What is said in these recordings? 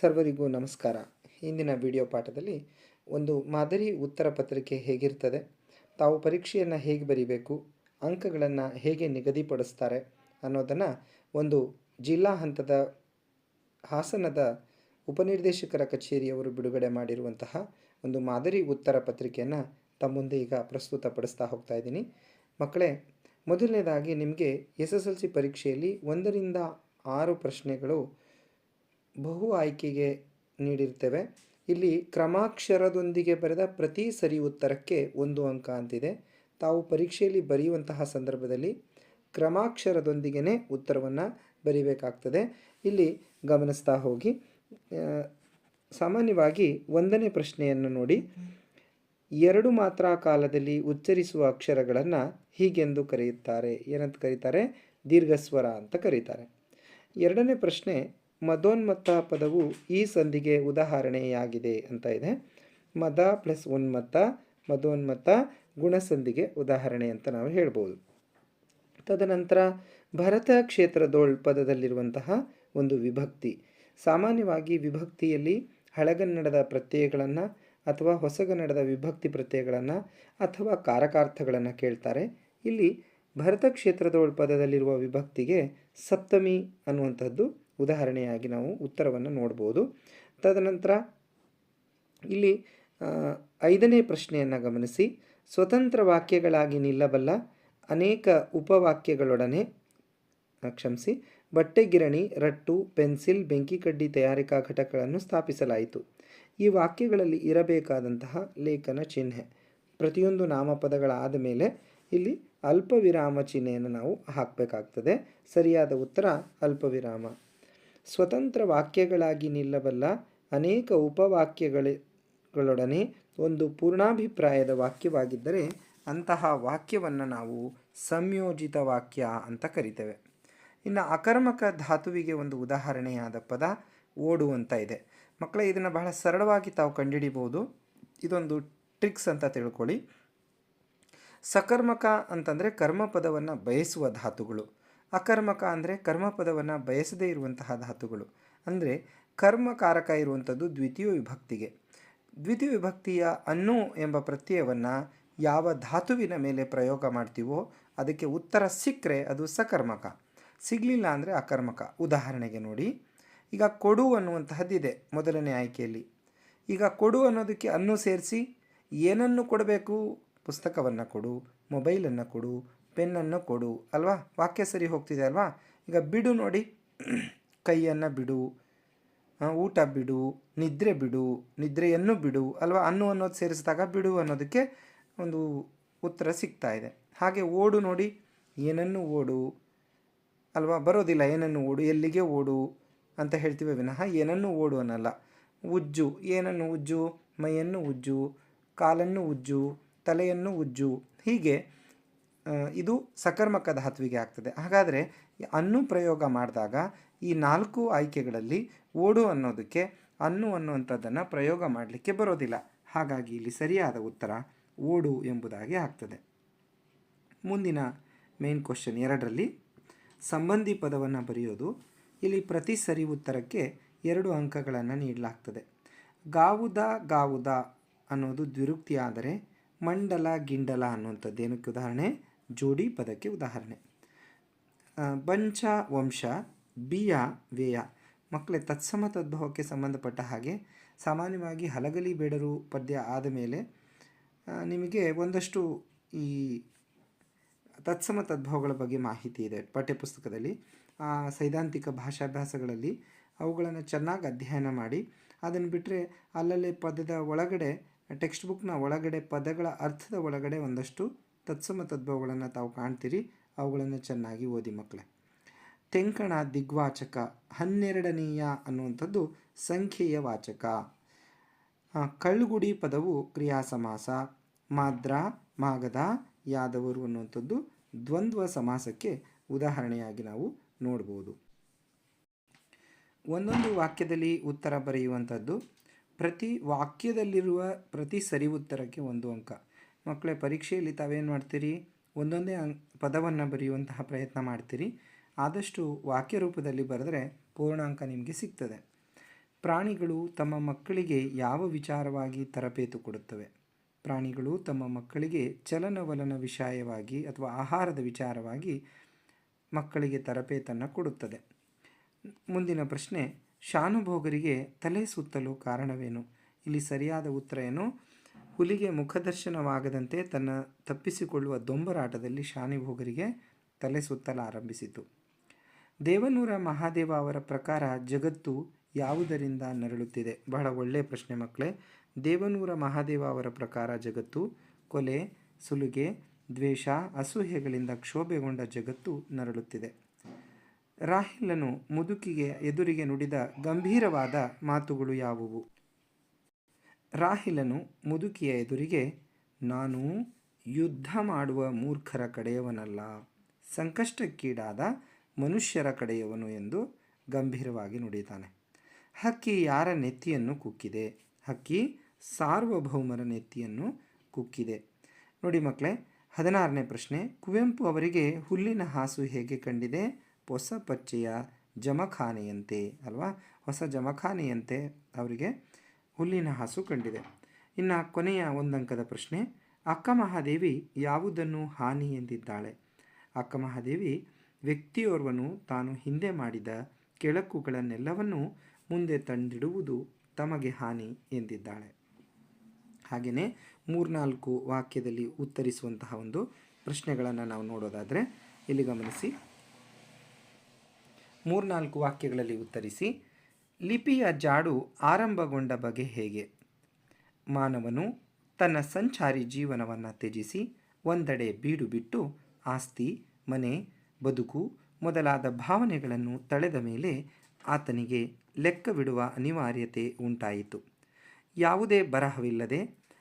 ಸರ್ವರಿಗೂ ನಮಸ್ಕಾರ. ಇಂದಿನ ವಿಡಿಯೋ ಪಾಠದಲ್ಲಿ ಒಂದು ಮಾದರಿ ಉತ್ತರ ಪತ್ರಿಕೆ ಹೇಗಿರ್ತದೆ, ತಾವು ಪರೀಕ್ಷೆಯನ್ನು ಹೇಗೆ ಬರೀಬೇಕು, ಅಂಕಗಳನ್ನು ಹೇಗೆ ನಿಗದಿಪಡಿಸ್ತಾರೆ ಅನ್ನೋದನ್ನು ಒಂದು ಜಿಲ್ಲಾ ಹಂತದ ಹಾಸನದ ಉಪನಿರ್ದೇಶಕರ ಕಚೇರಿಯವರು ಬಿಡುಗಡೆ ಮಾಡಿರುವಂತಹ ಒಂದು ಮಾದರಿ ಉತ್ತರ ಪತ್ರಿಕೆಯನ್ನು ತಮ್ಮ ಮುಂದೆ ಈಗ ಪ್ರಸ್ತುತಪಡಿಸ್ತಾ ಹೋಗ್ತಾ ಇದ್ದೀನಿ. ಮಕ್ಕಳೇ, ಮೊದಲನೇದಾಗಿ ನಿಮಗೆ ಎಸ್ ಎಸ್ ಎಲ್ ಸಿ ಪರೀಕ್ಷೆಯಲ್ಲಿ ಒಂದರಿಂದ ಆರು ಪ್ರಶ್ನೆಗಳು ಬಹು ಆಯ್ಕೆಗೆ ನೀಡಿರ್ತೇವೆ. ಇಲ್ಲಿ ಕ್ರಮಾಕ್ಷರದೊಂದಿಗೆ ಬರೆದ ಪ್ರತಿ ಸರಿ ಉತ್ತರಕ್ಕೆ ಒಂದು ಅಂಕ ಅಂತಿದೆ. ತಾವು ಪರೀಕ್ಷೆಯಲ್ಲಿ ಬರೆಯುವಂತಹ ಸಂದರ್ಭದಲ್ಲಿ ಕ್ರಮಾಕ್ಷರದೊಂದಿಗೆ ಉತ್ತರವನ್ನು ಬರೀಬೇಕಾಗ್ತದೆ. ಇಲ್ಲಿ ಗಮನಿಸ್ತಾ ಹೋಗಿ. ಸಾಮಾನ್ಯವಾಗಿ ಒಂದನೇ ಪ್ರಶ್ನೆಯನ್ನು ನೋಡಿ. ಎರಡು ಮಾತ್ರ ಕಾಲದಲ್ಲಿ ಉಚ್ಚರಿಸುವ ಅಕ್ಷರಗಳನ್ನು ಹೀಗೆಂದು ಕರೆಯುತ್ತಾರೆ. ಏನಂತ ಕರೀತಾರೆ? ದೀರ್ಘಸ್ವರ ಅಂತ ಕರೀತಾರೆ. ಎರಡನೇ ಪ್ರಶ್ನೆ ಮದೋನ್ಮತ್ತ ಪದವು ಈ ಸಂಧಿಗೆ ಉದಾಹರಣೆಯಾಗಿದೆ ಅಂತ ಇದೆ. ಮದ ಪ್ಲಸ್ ಉನ್ಮತ್ತ, ಮದೋನ್ಮತ್ತ ಗುಣಸಂಧಿಗೆ ಉದಾಹರಣೆ ಅಂತ ನಾವು ಹೇಳ್ಬೋದು. ತದನಂತರ ಭರತ ಕ್ಷೇತ್ರದೋಳ್ ಪದದಲ್ಲಿರುವಂತಹ ಒಂದು ವಿಭಕ್ತಿ. ಸಾಮಾನ್ಯವಾಗಿ ವಿಭಕ್ತಿಯಲ್ಲಿ ಹಳಗನ್ನಡದ ಪ್ರತ್ಯಯಗಳನ್ನು ಅಥವಾ ಹೊಸಗನ್ನಡದ ವಿಭಕ್ತಿ ಪ್ರತ್ಯಯಗಳನ್ನು ಅಥವಾ ಕಾರಕಾರ್ಥಗಳನ್ನು ಕೇಳ್ತಾರೆ. ಇಲ್ಲಿ ಭರತ ಕ್ಷೇತ್ರದೋಳ್ ಪದದಲ್ಲಿರುವ ವಿಭಕ್ತಿಗೆ ಸಪ್ತಮಿ ಅನ್ನುವಂಥದ್ದು ಉದಾಹರಣೆಯಾಗಿ ನಾವು ಉತ್ತರವನ್ನು ನೋಡ್ಬೋದು. ತದನಂತರ ಇಲ್ಲಿ ಐದನೇ ಪ್ರಶ್ನೆಯನ್ನು ಗಮನಿಸಿ. ಸ್ವತಂತ್ರ ವಾಕ್ಯಗಳಾಗಿ ನಿಲ್ಲಬಲ್ಲ ಅನೇಕ ಉಪವಾಕ್ಯಗಳೊಡನೆ ಕ್ಷಮಿಸಿ ಬಟ್ಟೆ ಗಿರಣಿ ರಟ್ಟು, ಪೆನ್ಸಿಲ್, ಬೆಂಕಿ ಕಡ್ಡಿ ತಯಾರಿಕಾ ಘಟಕಗಳನ್ನು ಸ್ಥಾಪಿಸಲಾಯಿತು. ಈ ವಾಕ್ಯಗಳಲ್ಲಿ ಇರಬೇಕಾದಂತಹ ಲೇಖನ ಚಿಹ್ನೆ, ಪ್ರತಿಯೊಂದು ನಾಮಪದಗಳಾದ ಮೇಲೆ ಇಲ್ಲಿ ಅಲ್ಪವಿರಾಮ ಚಿಹ್ನೆಯನ್ನು ನಾವು ಹಾಕಬೇಕಾಗ್ತದೆ. ಸರಿಯಾದ ಉತ್ತರ ಅಲ್ಪ ವಿರಾಮ ಸ್ವತಂತ್ರ ವಾಕ್ಯಗಳಾಗಿ ನಿಲ್ಲಬಲ್ಲ ಅನೇಕ ಉಪವಾಕ್ಯಗಳೊಡನೆ ಒಂದು ಪೂರ್ಣಾಭಿಪ್ರಾಯದ ವಾಕ್ಯವಾಗಿದ್ದರೆ ಅಂತಹ ವಾಕ್ಯವನ್ನು ನಾವು ಸಂಯೋಜಿತ ವಾಕ್ಯ ಅಂತ ಕರಿತೇವೆ. ಇನ್ನು ಅಕರ್ಮಕ ಧಾತುವಿಗೆ ಒಂದು ಉದಾಹರಣೆಯಾದ ಪದ ಓಡು ಅಂತ ಇದೆ. ಮಕ್ಕಳೇ, ಇದನ್ನು ಬಹಳ ಸರಳವಾಗಿ ತಾವು ಕಂಡುಹಿಡಿಬೋದು ಇದೊಂದು ಟ್ರಿಕ್ಸ್ ಅಂತ ತಿಳ್ಕೊಳ್ಳಿ. ಸಕರ್ಮಕ ಅಂತಂದರೆ ಕರ್ಮಪದವನ್ನು ಬಯಸುವ ಧಾತುಗಳು. ಅಕರ್ಮಕ ಅಂದರೆ ಕರ್ಮಪದವನ್ನು ಬಯಸದೇ ಇರುವಂತಹ ಧಾತುಗಳು. ಅಂದರೆ ಕರ್ಮಕಾರಕ ಇರುವಂಥದ್ದು ದ್ವಿತೀಯ ವಿಭಕ್ತಿಗೆ. ದ್ವಿತೀಯ ವಿಭಕ್ತಿಯ ಅನ್ನು ಎಂಬ ಪ್ರತ್ಯಯವನ್ನು ಯಾವ ಧಾತುವಿನ ಮೇಲೆ ಪ್ರಯೋಗ ಮಾಡ್ತೀವೋ ಅದಕ್ಕೆ ಉತ್ತರ ಸಿಕ್ಕರೆ ಅದು ಸಕರ್ಮಕ. ಸಿಗಲಿಲ್ಲ ಅಂದರೆ ಅಕರ್ಮಕ. ಉದಾಹರಣೆಗೆ ನೋಡಿ. ಈಗ ಕೊಡು ಅನ್ನುವಂತಹದ್ದಿದೆ ಮೊದಲನೇ ಆಯ್ಕೆಯಲ್ಲಿ. ಈಗ ಕೊಡು ಅನ್ನೋದಕ್ಕೆ ಅನ್ನು ಸೇರಿಸಿ ಏನನ್ನು ಕೊಡಬೇಕು? ಪುಸ್ತಕವನ್ನು ಕೊಡು, ಮೊಬೈಲನ್ನು ಕೊಡು ಪೆನ್ನನ್ನು ಕೊಡು, ಅಲ್ವಾ? ವಾಕ್ಯ ಸರಿ ಹೋಗ್ತಿದೆ, ಅಲ್ವಾ? ಈಗ ಬಿಡು ನೋಡಿ. ಕೈಯನ್ನು ಬಿಡು ಊಟ ಬಿಡು, ನಿದ್ರೆ ಬಿಡು, ನಿದ್ರೆಯನ್ನು ಬಿಡು, ಅಲ್ವಾ? ಅನ್ನು ಅನ್ನೋದು ಸೇರಿಸಿದಾಗ ಬಿಡು ಅನ್ನೋದಕ್ಕೆ ಒಂದು ಉತ್ತರ ಸಿಗ್ತಾ ಇದೆ. ಹಾಗೆ ಓಡು ನೋಡಿ. ಏನನ್ನು ಓಡು? ಅಲ್ವಾ? ಬರೋದಿಲ್ಲ, ಏನನ್ನು ಓಡು? ಎಲ್ಲಿಗೆ ಓಡು? ಅಂತ ಹೇಳ್ತೀವಿ ವಿನಃ ಏನನ್ನು ಓಡು ಅನ್ನಲ್ಲ. ಉಜ್ಜು, ಏನನ್ನು ಉಜ್ಜು? ಮೈಯನ್ನು ಉಜ್ಜು, ಕಾಲನ್ನು ಉಜ್ಜು, ತಲೆಯನ್ನು ಉಜ್ಜು. ಹೀಗೆ ಇದು ಸಕರ್ಮಕ ಧಾತುವಿಗೆ ಆಗ್ತದೆ. ಹಾಗಾದರೆ ಅನ್ನು ಪ್ರಯೋಗ ಮಾಡಿದಾಗ ಈ ನಾಲ್ಕು ಆಯ್ಕೆಗಳಲ್ಲಿ ಓಡು ಅನ್ನೋದಕ್ಕೆ ಅನ್ನು ಅನ್ನುವಂಥದ್ದನ್ನು ಪ್ರಯೋಗ ಮಾಡಲಿಕ್ಕೆ ಬರೋದಿಲ್ಲ. ಹಾಗಾಗಿ ಇಲ್ಲಿ ಸರಿಯಾದ ಉತ್ತರ ಓಡು ಎಂಬುದಾಗಿ ಆಗ್ತದೆ. ಮುಂದಿನ ಮೇನ್ ಕ್ವಶನ್ ಎರಡರಲ್ಲಿ ಸಂಬಂಧಿ ಪದವನ್ನು ಬರೆಯೋದು ಇಲ್ಲಿ ಪ್ರತಿ ಸರಿ ಉತ್ತರಕ್ಕೆ ಎರಡು ಅಂಕಗಳನ್ನು ನೀಡಲಾಗ್ತದೆ. ಗಾವುದ ಗಾವುದ ಅನ್ನೋದು ದ್ವಿರುಕ್ತಿ ಆದರೆ ಮಂಡಲ ಗಿಂಡಲ ಅನ್ನುವಂಥದ್ದು ಏನಕ್ಕೆ ಉದಾಹರಣೆ? ಜೋಡಿ ಪದಕ್ಕೆ ಉದಾಹರಣೆ. ಬಂಚ ವಂಶ ಬಿಯ ವ್ಯಯ. ಮಕ್ಕಳೇ ತತ್ಸಮ ತದ್ಭವಕ್ಕೆ ಸಂಬಂಧಪಟ್ಟ ಹಾಗೆ ಸಾಮಾನ್ಯವಾಗಿ ಹಲಗಲಿ ಬೇಡರು ಪದ್ಯ ಆದ ಮೇಲೆ ನಿಮಗೆ ಒಂದಷ್ಟು ಈ ತತ್ಸಮ ತದ್ಭವಗಳ ಬಗ್ಗೆ ಮಾಹಿತಿ ಇದೆ. ಪಠ್ಯಪುಸ್ತಕದಲ್ಲಿ ಆ, ಸೈದ್ಧಾಂತಿಕ ಭಾಷಾಭ್ಯಾಸಗಳಲ್ಲಿ ಅವುಗಳನ್ನು ಚೆನ್ನಾಗಿ ಅಧ್ಯಯನ ಮಾಡಿ ಅದನ್ನು ಬಿಟ್ಟರೆ ಅಲ್ಲಲ್ಲಿ ಪದದ ಒಳಗಡೆ ಟೆಕ್ಸ್ಟ್ ಬುಕ್ನ ಒಳಗಡೆ ಪದಗಳ ಅರ್ಥದ ಒಳಗಡೆ ಒಂದಷ್ಟು ತತ್ಸಮ ತದ್ಭವಗಳನ್ನು ತಾವು ಕಾಣ್ತೀರಿ, ಅವುಗಳನ್ನು ಚೆನ್ನಾಗಿ ಓದಿ ಮಕ್ಕಳೇ. ತೆಂಕಣ ದಿಗ್ವಾಚಕ, ಹನ್ನೆರಡನೆಯ ಅನ್ನುವಂಥದ್ದು ಸಂಖ್ಯೆಯ ವಾಚಕ. ಕಳ್ಗುಡಿ ಪದವು ಕ್ರಿಯಾ ಸಮಾಸ ಮಾದ್ರ ಮಾಗದ ಯಾದವರು ಅನ್ನುವಂಥದ್ದು ದ್ವಂದ್ವ ಸಮಾಸಕ್ಕೆ ಉದಾಹರಣೆಯಾಗಿ ನಾವು ನೋಡ್ಬೋದು. ಒಂದೊಂದು ವಾಕ್ಯದಲ್ಲಿ ಉತ್ತರ ಬರೆಯುವಂಥದ್ದು ಪ್ರತಿ ವಾಕ್ಯದಲ್ಲಿರುವ ಪ್ರತಿ ಸರಿ ಉತ್ತರಕ್ಕೆ ಒಂದು ಅಂಕ. ಮಕ್ಕಳೇ, ಪರೀಕ್ಷೆಯಲ್ಲಿ ತಾವೇನು ಮಾಡ್ತೀರಿ? ಒಂದೊಂದೇ ಪದವನ್ನು ಬರೆಯುವಂತಹ ಪ್ರಯತ್ನ ಮಾಡ್ತೀರಿ. ಆದಷ್ಟು ವಾಕ್ಯ ರೂಪದಲ್ಲಿ ಬರೆದರೆ ಪೂರ್ಣಾಂಕ ನಿಮಗೆ ಸಿಗ್ತದೆ. ಪ್ರಾಣಿಗಳು ತಮ್ಮ ಮಕ್ಕಳಿಗೆ ಯಾವ ವಿಚಾರವಾಗಿ ತರಬೇತು ಕೊಡುತ್ತವೆ? ಪ್ರಾಣಿಗಳು ತಮ್ಮ ಮಕ್ಕಳಿಗೆ ಚಲನವಲನ ವಿಷಯವಾಗಿ ಅಥವಾ ಆಹಾರದ ವಿಚಾರವಾಗಿ ಮಕ್ಕಳಿಗೆ ತರಬೇತನ್ನು ಕೊಡುತ್ತದೆ. ಮುಂದಿನ ಪ್ರಶ್ನೆ, ಶಾನುಭೋಗರಿಗೆ ತಲೆ ಸುತ್ತಲು ಕಾರಣವೇನು? ಇಲ್ಲಿ ಸರಿಯಾದ ಉತ್ತರ ಏನು? ಹುಲಿಗೆ ಮುಖದರ್ಶನವಾಗದಂತೆ ತನ್ನ ತಪ್ಪಿಸಿಕೊಳ್ಳುವ ದೊಂಬರಾಟದಲ್ಲಿ ಶಾನಿಭೋಗರಿಗೆ ತಲೆ ಸುತ್ತಲಾರಂಭಿಸಿತು ದೇವನೂರ ಮಹಾದೇವ ಅವರ ಪ್ರಕಾರ ಜಗತ್ತು ಯಾವುದರಿಂದ ನರಳುತ್ತಿದೆ? ಬಹಳ ಒಳ್ಳೆಯ ಪ್ರಶ್ನೆ ಮಕ್ಕಳೇ. ದೇವನೂರ ಮಹಾದೇವ ಅವರ ಪ್ರಕಾರ ಜಗತ್ತು, ಕೊಲೆ, ಸುಲುಗೆ, ದ್ವೇಷ ಅಸೂಹೆಗಳಿಂದ ಕ್ಷೋಭೆಗೊಂಡ ಜಗತ್ತು ನರಳುತ್ತಿದೆ. ರಾಹಿಲನು ಮುದುಕಿಗೆ ಎದುರಿಗೆ ನುಡಿದ ಗಂಭೀರವಾದ ಮಾತುಗಳು ಯಾವುವು? ರಾಹಿಲನು ಮುದುಕಿಯ ಎದುರಿಗೆ, ನಾನು ಯುದ್ಧ ಮಾಡುವ ಮೂರ್ಖರ ಕಡೆಯವನಲ್ಲ, ಸಂಕಷ್ಟಕ್ಕೀಡಾದ ಮನುಷ್ಯರ ಕಡೆಯವನು ಎಂದು ಗಂಭೀರವಾಗಿ ನುಡಿತಾನೆ ಹಕ್ಕಿ ಯಾರ ನೆತ್ತಿಯನ್ನು ಕುಕ್ಕಿದೆ? ಹಕ್ಕಿ ಸಾರ್ವಭೌಮರ ನೆತ್ತಿಯನ್ನು ಕುಕ್ಕಿದೆ. ನೋಡಿ ಮಕ್ಕಳೇ, ಹದಿನಾರನೇ ಪ್ರಶ್ನೆ. ಕುವೆಂಪು ಅವರಿಗೆ ಹುಲ್ಲಿನ ಹಾಸು ಹೇಗೆ ಕಂಡಿದೆ? ಹೊಸ ಪಚ್ಚೆಯ ಜಮಖಾನೆಯಂತೆ, ಅಲ್ವಾ? ಹೊಸ ಜಮಖಾನೆಯಂತೆ ಅವರಿಗೆ ಹುಲ್ಲಿನ ಹಾಸು ಕಂಡಿದೆ. ಇನ್ನು ಕೊನೆಯ ಒಂದಂಕದ ಪ್ರಶ್ನೆ, ಅಕ್ಕ ಮಹಾದೇವಿ ಯಾವುದನ್ನು ಹಾನಿ ಎಂದಿದ್ದಾಳೆ? ಅಕ್ಕ ಮಹಾದೇವಿ, ವ್ಯಕ್ತಿಯೋರ್ವನು ತಾನು ಹಿಂದೆ ಮಾಡಿದ ಕೆಳಕುಗಳನ್ನೆಲ್ಲವನ್ನೂ ಮುಂದೆ ತಂದಿಡುವುದು ತಮಗೆ ಹಾನಿ ಎಂದಿದ್ದಾಳೆ. ಹಾಗೆಯೇ ಮೂರ್ನಾಲ್ಕು ವಾಕ್ಯದಲ್ಲಿ ಉತ್ತರಿಸುವಂತಹ ಒಂದು ಪ್ರಶ್ನೆಗಳನ್ನು ನಾವು ನೋಡೋದಾದರೆ, ಇಲ್ಲಿ ಗಮನಿಸಿ. ಮೂರ್ನಾಲ್ಕು ವಾಕ್ಯಗಳಲ್ಲಿ ಉತ್ತರಿಸಿ ಲಿಪಿಯ ಜಾಡು ಆರಂಭಗೊಂಡ ಬಗೆ ಹೇಗೆ? ಮಾನವನು ತನ್ನ ಸಂಚಾರಿ ಜೀವನವನ್ನು ತ್ಯಜಿಸಿ ಒಂದೆಡೆ ಬೀಡು ಬಿಟ್ಟು ಆಸ್ತಿ, ಮನೆ, ಬದುಕು ಮೊದಲಾದ ಭಾವನೆಗಳನ್ನು ತಳೆದ ಮೇಲೆ ಆತನಿಗೆ ಲೆಕ್ಕವಿಡುವ ಅನಿವಾರ್ಯತೆ ಉಂಟಾಯಿತು. ಯಾವುದೇ ಬರಹವಿಲ್ಲದೆ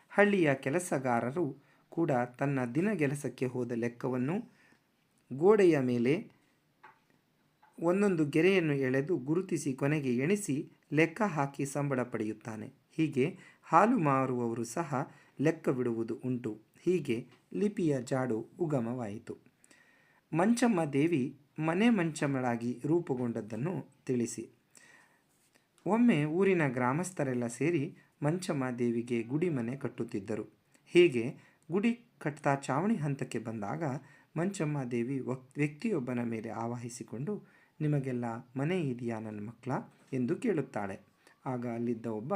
ಹಳ್ಳಿಯ ಕೆಲಸಗಾರರು ಕೂಡ ತನ್ನ ದಿನಗೆಲಸಕ್ಕೆ ಹೋದ ಲೆಕ್ಕವನ್ನು ಗೋಡೆಯ ಮೇಲೆ ಒಂದೊಂದು ಗೆರೆಯನ್ನು ಎಳೆದು ಗುರುತಿಸಿ ಕೊನೆಗೆ ಎಣಿಸಿ ಲೆಕ್ಕ ಹಾಕಿ ಸಂಬಳ ಪಡೆಯುತ್ತಾನೆ. ಹೀಗೆ ಹಾಲು ಮಾರುವವರು ಸಹ ಲೆಕ್ಕವಿಡುವುದು ಉಂಟು. ಹೀಗೆ ಲಿಪಿಯ ಜಾಡು ಉಗಮವಾಯಿತು. ಮಂಚಮ್ಮ ದೇವಿ ಮನೆ ಮಂಚಮ್ಮಳಾಗಿ ರೂಪುಗೊಂಡದ್ದನ್ನು ತಿಳಿಸಿ. ಒಮ್ಮೆ ಊರಿನ ಗ್ರಾಮಸ್ಥರೆಲ್ಲ ಸೇರಿ ಮಂಚಮ್ಮ ದೇವಿಗೆ ಗುಡಿ ಮನೆ ಕಟ್ಟುತ್ತಿದ್ದರು. ಹೀಗೆ ಗುಡಿ ಕಟ್ತಾ ಚಾವಣಿ ಹಂತಕ್ಕೆ ಬಂದಾಗ ಮಂಚಮ್ಮ ದೇವಿ ವ್ಯಕ್ತಿಯೊಬ್ಬನ ಮೇಲೆ ಆವಾಹಿಸಿಕೊಂಡು ನಿಮಗೆಲ್ಲ ಮನೆ ಇದೆಯಾ ನನ್ನ ಮಕ್ಕಳ? ಎಂದು ಕೇಳುತ್ತಾಳೆ. ಆಗ ಅಲ್ಲಿದ್ದ ಒಬ್ಬ,